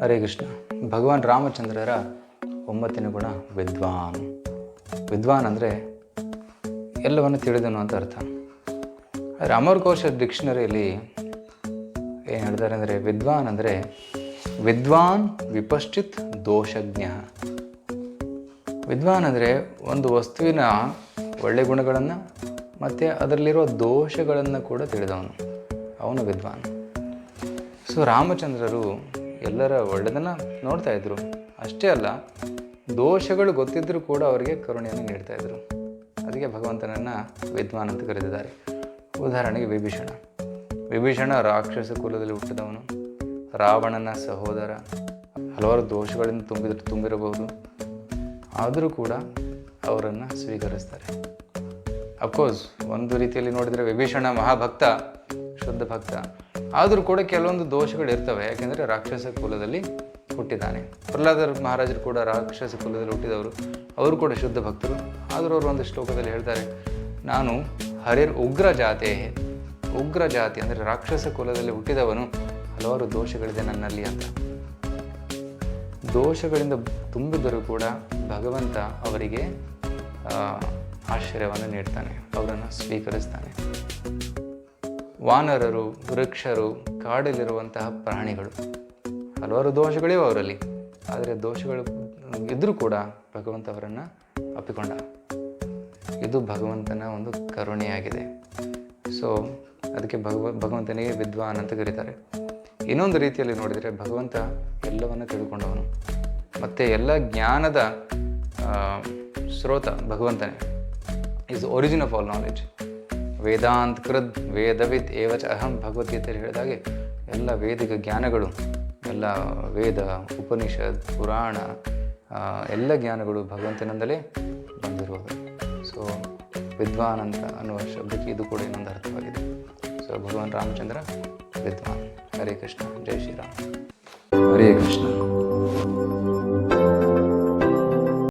ಹರೇ ಕೃಷ್ಣ. ಭಗವಾನ್ ರಾಮಚಂದ್ರರ ಒಂಬತ್ತಿನ ಗುಣ ವಿದ್ವಾನ್. ವಿದ್ವಾನ್ ಅಂದರೆ ಎಲ್ಲವನ್ನು ತಿಳಿದನು ಅಂತ ಅರ್ಥ. ಆದರೆ ಅಮರಕೋಶ ಡಿಕ್ಷನರಿಯಲ್ಲಿ ಏನು ಹೇಳ್ತಾರೆ ಅಂದರೆ ವಿದ್ವಾನ್ ಅಂದರೆ ವಿದ್ವಾನ್ ವಿಪಶ್ಚಿತ್ ದೋಷಜ್ಞ. ವಿದ್ವಾನ್ ಅಂದರೆ ಒಂದು ವಸ್ತುವಿನ ಒಳ್ಳೆ ಗುಣಗಳನ್ನು ಮತ್ತು ಅದರಲ್ಲಿರೋ ದೋಷಗಳನ್ನು ಕೂಡ ತಿಳಿದವನು. ಅವನು ವಿದ್ವಾನ್. ಸೊ ರಾಮಚಂದ್ರರು ಎಲ್ಲರ ಒಳ್ಳೆಯದನ್ನು ನೋಡ್ತಾ ಇದ್ರು. ಅಷ್ಟೇ ಅಲ್ಲ, ದೋಷಗಳು ಗೊತ್ತಿದ್ದರೂ ಕೂಡ ಅವರಿಗೆ ಕರುಣೆಯನ್ನು ನೀಡ್ತಾ ಇದ್ರು. ಅದಕ್ಕೆ ಭಗವಂತನನ್ನು ವಿದ್ವಾನ್ ಅಂತ ಕರೆದಿದ್ದಾರೆ. ಉದಾಹರಣೆಗೆ ವಿಭೀಷಣ. ವಿಭೀಷಣ ರಾಕ್ಷಸ ಕುಲದಲ್ಲಿ ಹುಟ್ಟಿದವನು. ರಾವಣನ ಸಹೋದರ. ಹಲವಾರು ದೋಷಗಳಿಂದ ತುಂಬಿದ ತುಂಬಿರಬಹುದು. ಆದರೂ ಕೂಡ ಅವರನ್ನು ಸ್ವೀಕರಿಸ್ತಾರೆ. ಅಫ್ಕೋರ್ಸ್ ಒಂದು ರೀತಿಯಲ್ಲಿ ನೋಡಿದರೆ ವಿಭೀಷಣ ಮಹಾಭಕ್ತ. ಶುದ್ಧ ಭಕ್ತ. ಆದರೂ ಕೂಡ ಕೆಲವೊಂದು ದೋಷಗಳು ಇರ್ತವೆ. ಯಾಕೆಂದರೆ ರಾಕ್ಷಸ ಕುಲದಲ್ಲಿ ಹುಟ್ಟಿದ್ದಾನೆ. ಪ್ರಹ್ಲಾದ ಮಹಾರಾಜರು ಕೂಡ ರಾಕ್ಷಸ ಕುಲದಲ್ಲಿ ಹುಟ್ಟಿದವರು. ಅವರು ಕೂಡ ಶುದ್ಧ ಭಕ್ತರು. ಆದರೂ ಅವರು ಒಂದು ಶ್ಲೋಕದಲ್ಲಿ ಹೇಳ್ತಾರೆ, ನಾನು ಹರಿರ್ ಉಗ್ರ ಜಾತೆ ಉಗ್ರ ಜಾತಿ ಅಂದರೆ ರಾಕ್ಷಸ ಕುಲದಲ್ಲಿ ಹುಟ್ಟಿದವನು ಹಲವಾರು ದೋಷಗಳಿದೆ ನನ್ನಲ್ಲಿ ಅಂತ. ದೋಷಗಳಿಂದ ತುಂಬಿದರೂ ಕೂಡ ಭಗವಂತ ಅವರಿಗೆ ಆಶ್ಚರ್ಯವನ್ನು ನೀಡ್ತಾನೆ. ಅವರನ್ನು ಸ್ವೀಕರಿಸ್ತಾನೆ. ವಾನರರು, ವೃಕ್ಷರು ಕಾಡಲ್ಲಿರುವಂತಹ ಪ್ರಾಣಿಗಳು. ಹಲವಾರು ದೋಷಗಳಿವೆ ಅವರಲ್ಲಿ. ಆದರೆ ದೋಷಗಳು ಇದ್ದರೂ ಕೂಡ ಭಗವಂತ ಅವರನ್ನು ಅಪ್ಪಿಕೊಂಡ ಇದು ಭಗವಂತನ ಒಂದು ಕರುಣೆಯಾಗಿದೆ. ಸೊ ಅದಕ್ಕೆ ಭಗವ, ಭಗವಂತನಿಗೆ ವಿದ್ವಾನ್ ಅಂತ ಕರೀತಾರೆ. ಇನ್ನೊಂದು ರೀತಿಯಲ್ಲಿ ನೋಡಿದರೆ ಭಗವಂತ ಎಲ್ಲವನ್ನು ತಿಳ್ಕೊಂಡವನು ಮತ್ತು ಎಲ್ಲ ಜ್ಞಾನದ ಸ್ರೋತ ಭಗವಂತನೇ. Is origin of all knowledge Vedant ಕೃದ್ ವೇದವಿದ್ ಏವಚ ಅಹಂ ಭಗವದ್ಗೀತೆಯಲ್ಲಿ ಹೇಳಿದಾಗೆ ಎಲ್ಲ ವೇದಿಕ ಜ್ಞಾನಗಳು, ಎಲ್ಲ ವೇದ ಉಪನಿಷತ್ ಪುರಾಣ ಎಲ್ಲ ಜ್ಞಾನಗಳು ಭಗವಂತನಿಂದಲೇ ಬಂದಿರುವುದು ಸೊ ವಿದ್ವಾನ್ ಅಂತ ಅನ್ನುವ ಶಬ್ದಕ್ಕೆ ಇದು ಕೂಡ ಇನ್ನೊಂದು ಅರ್ಥವಾಗಿದೆ. ಸೊ ಭಗವಾನ್ ರಾಮಚಂದ್ರ ವಿದ್ವಾನ್. ಹರೇ ಕೃಷ್ಣ. ಜೈ ಶ್ರೀರಾಮ್. ಹರೇ ಕೃಷ್ಣ.